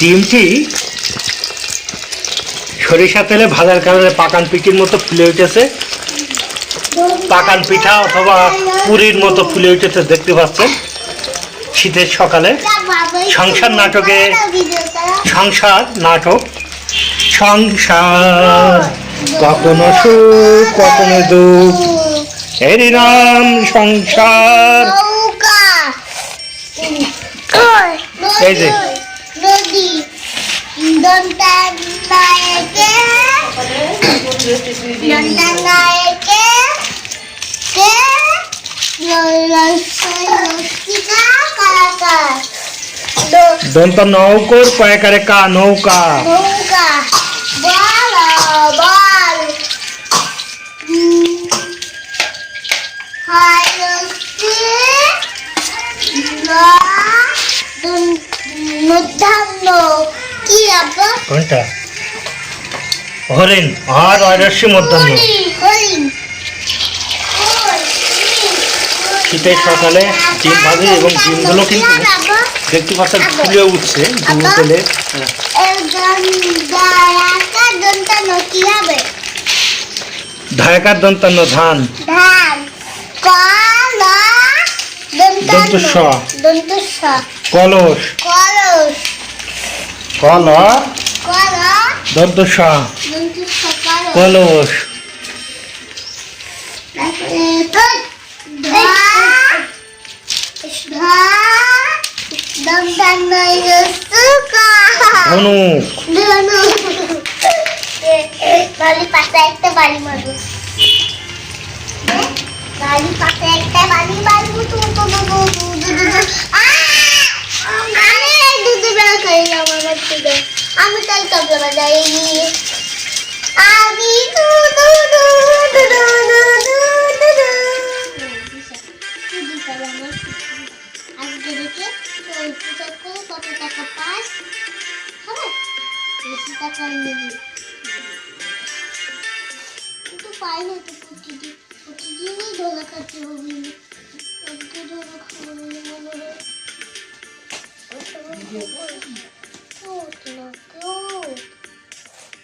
ডিমটি সরিষা তেলে ভাজার কারণে পাকান পিঠির মতো ফুলে উঠেছে? পাকান পিঠা অথবা পুরীর মতো ফুলে উঠেছে দেখতে পাচ্ছেন? শীতের সকালে সংসার নাটকে সংসার নাটক। সংসার কখনো সুখ কখনো দুঃখ। এরই নাম সংসার। এই যে। নদী দন্তা নায়কে দন্তা নায়কে কে লস্তিকা কালাকার দন্ত নৌকোর কয়েকারে কা নৌকা নৌকা বল বল হালস্তি মধ্যাহ্ন কোনটা? হরিণ। আর অরস্য মধ্যাহ্ন। শীতের সকালে ডিম ভাজি এবং ডিমগুলো কিন্তু দেখতে পাচ্ছেন ফুলে উঠছে ডিম তেলে ধায়কার দন্তান্ন ধান। দন্ত স। দন্ত কলস। কলস। দন্তস কলস ধনুক বাড়ির পাশে একটা বাড়ি মারবো বাড়ির পাশে একটা বাড়ি মারবো তো তো দুধ দুধ আ আমি দুধ বের করে যাব আমার থেকে আমি তাই তবলা বাজাই আমি দু দু দু দু দু দু দু দু দু কত পাই না তো প্রতিদিন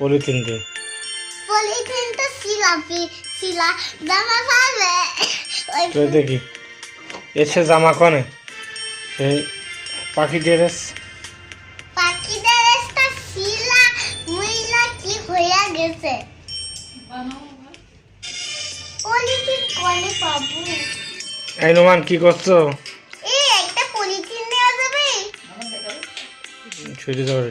পলিথিন দিয়ে পলিথিন তো শিলা পি- শিলা জামা পাবে তো দেখি এসে জামা কনে? এই পাখি ড্রেস পাখিদের একটা শিলা মহিলা কি হইয়া গেছে? পলিথিন কলে পাবো এই নোমান কি করছ? এই একটা পলিথিন নেওয়া যাবে। ছুটি যাবে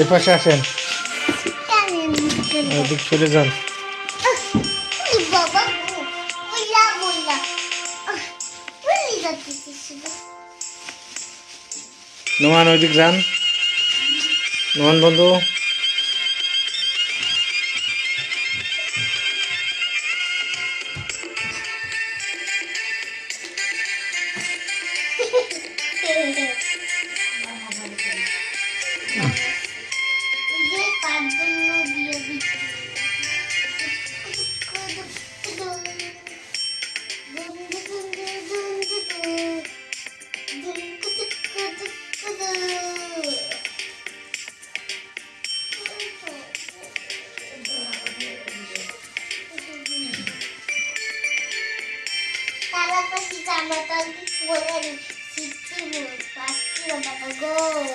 এই পাশে আসেন। এদিক চলে যান। নোমান ওইদিক যান। নোমান বন্ধু। kan sih sama tadi pulang di situ pasti lompat ke gol.